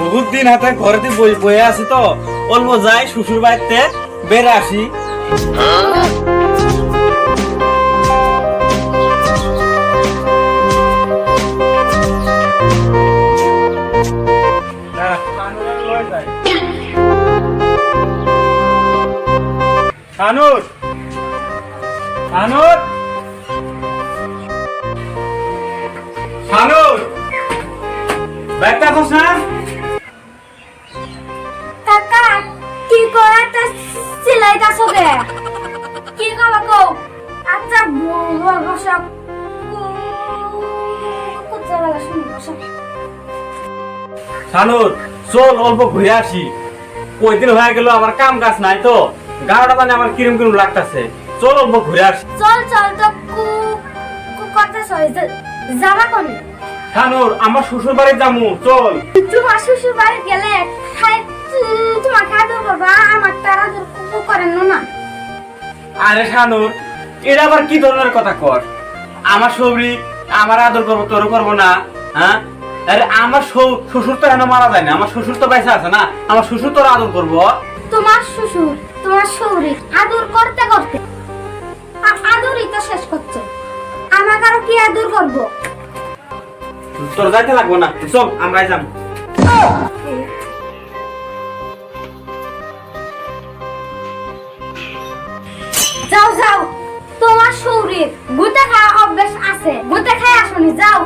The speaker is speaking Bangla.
বহুত দিন হাতে ঘরেতে বই বয়ে আছি তো। অল্প যাই শ্বশুর বাড়িতে বেড়ে আসি। দাঁড়া, শানুরে লয়ে ব্যাগটা খোঁজ না? কাকা কি করাটা সিলাইটা সবে কি কবা কো আচ্ছা বসা কোথা লাগা শুনি বসা শানুর চল অল্প ঘুরে আসি। কয়দিন হয়ে গেল আমার কাম কাজ নাই তো। গাড়াটা মানে আমার কিরম কিরম লাগতাছে। চল অল্প ঘুরে আসি। চল চল তো কু কথা সই যাবা কোনে? শানুর আমার শ্বশুর বাড়ি যামু চল। তোমার শ্বশুর বাড়ি গেলে তোমার খাদো বাবা আমার তারা কু করেন না আরে শানুর এটা আবার কি ধরনের কথা কর? আমার সবরি আমার আদর করব তোর করব না হ্যাঁ? আরে আমার শ্বশুর তো এখনও মারা যায় না আমার শ্বশুর তো বেঁচে আছে না আমার শ্বশুর তোর আদর করব। তোমার শ্বশুর তোমার শৌরি আদর করতে করতে আদরই তো শেষ করছে। আমাকে আরও কি আদর করব? তোর যাইতে লাগবো না। চল, আমরাই যাম যাও যাও। তোমার শরীর। গুতে খাওয়া অভ্যাস আছে। গুতে খাই আসনি, যাও।